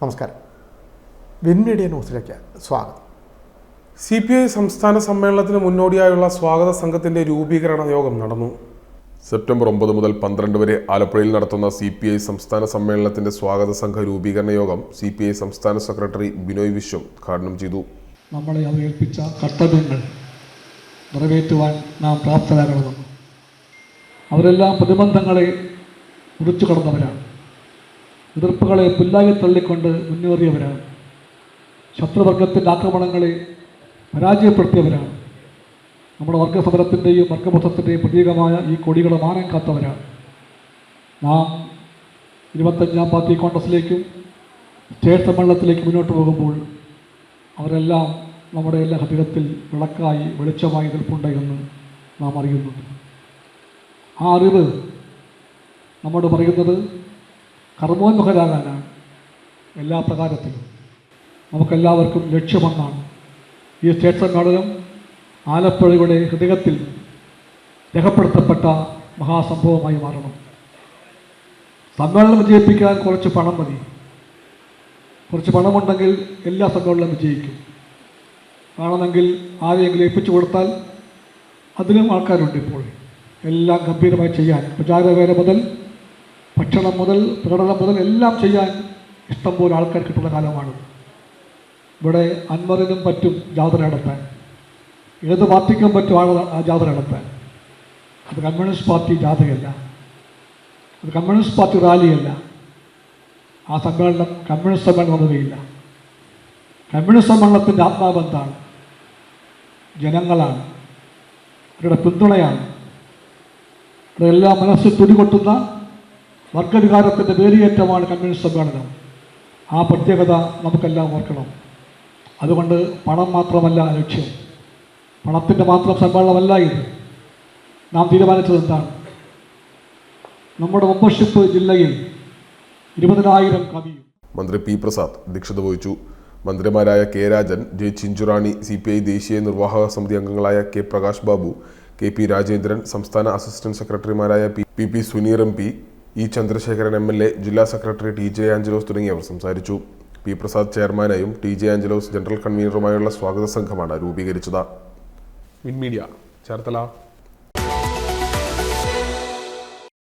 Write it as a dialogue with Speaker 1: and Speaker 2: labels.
Speaker 1: നമസ്കാരം. Win media ന്യൂസിലേക്ക് സ്വാഗതം.
Speaker 2: സി പി ഐ സംസ്ഥാന സമ്മേളനത്തിന് മുന്നോടിയായുള്ള സ്വാഗത സംഘത്തിന്റെ രൂപീകരണ യോഗം നടന്നു. സെപ്റ്റംബർ ഒമ്പത് മുതൽ പന്ത്രണ്ട് വരെ ആലപ്പുഴയിൽ നടത്തുന്ന സി പി ഐ സംസ്ഥാന സമ്മേളനത്തിന്റെ സ്വാഗത സംഘ രൂപീകരണ യോഗം സി പി ഐ സംസ്ഥാന സെക്രട്ടറി ബിനോയ് വിശ്വം ഉദ്ഘാടനം ചെയ്തു.
Speaker 3: നമ്മളെ അത് ഏൽപ്പിച്ച കർത്തവ്യങ്ങൾ നിറവേറ്റുവാൻ നാം പ്രാപ്തരാകണമെന്നും. അവരെല്ലാം പ്രതിബന്ധങ്ങളെ മുറിച്ചു കടന്നവരാണ്. എതിർപ്പുകളെ പുല്ലാകി തള്ളിക്കൊണ്ട് മുന്നേറിയവരാണ്. ശത്രുവർഗത്തിന്റെ ആക്രമണങ്ങളെ പരാജയപ്പെടുത്തിയവരാണ്. നമ്മുടെ വർഗസമരത്തിന്റെയും വർഗബോധത്തിന്റെയും പ്രതീകമായ ഈ കൊടികളെ മാനം കാത്തവരാണ്. നാം ഇരുപത്തഞ്ചാം പാർട്ടി കോൺഗ്രസിലേക്കും സ്റ്റേറ്റ് സമ്മേളനത്തിലേക്ക് മുന്നോട്ട് പോകുമ്പോൾ അവരെല്ലാം നമ്മുടെ എല്ലാ ഹൃദയത്തിൽ വിളക്കായി വെളിച്ചമായി നിൽപ്പുണ്ട് എന്ന് നാം അറിയുന്നുണ്ട് ആ അറിവ് നമ്മോട് പറയുന്നത് കർമ്മോന്മുഖരാകാനാണ് എല്ലാ പ്രകാരത്തിലും നമുക്കെല്ലാവർക്കും ലക്ഷ്യമെന്നാണ്. ഈ ക്ഷേത്ര നാടകം ആലപ്പുഴയുടെ ഹൃദയത്തിൽ രേഖപ്പെടുത്തപ്പെട്ട മഹാസംഭവമായി മാറണം. സമ്മേളനം വിജയിപ്പിക്കാൻ കുറച്ച് പണം മതി. കുറച്ച് പണമുണ്ടെങ്കിൽ എല്ലാ സമ്മേളനവും വിജയിക്കും. ആണെന്നെങ്കിൽ ആരെയെങ്കിലും ഏൽപ്പിച്ചു കൊടുത്താൽ അതിനും ആൾക്കാരുണ്ട് ഇപ്പോൾ. എല്ലാം ഗംഭീരമായി ചെയ്യാൻ. പ്രചാരവേല മുതൽ ഭക്ഷണം മുതൽ പ്രകടനം മുതൽ എല്ലാം ചെയ്യാൻ ഇഷ്ടംപോലെ ആൾക്കാർ കിട്ടുന്ന കാലമാണ്. ഇവിടെ അൻവറിനും പറ്റും ജാഥ നടത്താൻ. ഏത് പാർട്ടിക്കും പറ്റും ആൾ ആ ജാഥ നടത്താൻ. അത് കമ്മ്യൂണിസ്റ്റ് പാർട്ടി ജാഥയല്ല അത് കമ്മ്യൂണിസ്റ്റ് പാർട്ടി റാലിയല്ല. ആ സമ്മേളനം കമ്മ്യൂണിസ്റ്റ് സമ്മേളനം വന്നതേയില്ല. കമ്മ്യൂണിസ്റ്റ് സമ്മേളനത്തിന്റെ ആത്മാബന്ധാണ് ജനങ്ങളാണ്. അവരുടെ പിന്തുണയാണ്. അവരെല്ലാം മനസ്സിൽ തുടികൊട്ടുന്ന വർഗവികാരത്തിന്റെ വേലിയേറ്റമാണ് കമ്മ്യൂണിസ്റ്റ് സമ്മേളനം ആ പ്രത്യേകത നമുക്കെല്ലാം ഓർക്കണം. അതുകൊണ്ട് പണം മാത്രമല്ല ലക്ഷ്യം. പണത്തിന്റെ മാത്രം സമ്മേളനമല്ല ഇത്. നാം തീരുമാനിച്ചത് എന്താണ്? നമ്മുടെ മെമ്പർഷിപ്പ് ജില്ലയിൽ ഇരുപതിനായിരം കവിയും
Speaker 2: മന്ത്രി പി പ്രസാദ് അധ്യക്ഷത വഹിച്ചു. മന്ത്രിമാരായ K Rajan J Chinchurani C P I ദേശീയ നിർവാഹക സമിതി അംഗങ്ങളായ K Prakash Babu K P Rajendran സംസ്ഥാന അസിസ്റ്റന്റ് സെക്രട്ടറിമാരായ P P Suneer M P E Chandrasekharan M L A ജില്ലാ സെക്രട്ടറി ടി ജെ ആഞ്ചലോസ് തുടങ്ങിയവർ സംസാരിച്ചു. പി പ്രസാദ് ചെയർമാനായും ടി ജെ ആഞ്ചലോസ് ജനറൽ കൺവീനറുമായുള്ള സ്വാഗത സംഘമാണ് രൂപീകരിച്ചത്. മീഡിയ ചേർത്തല.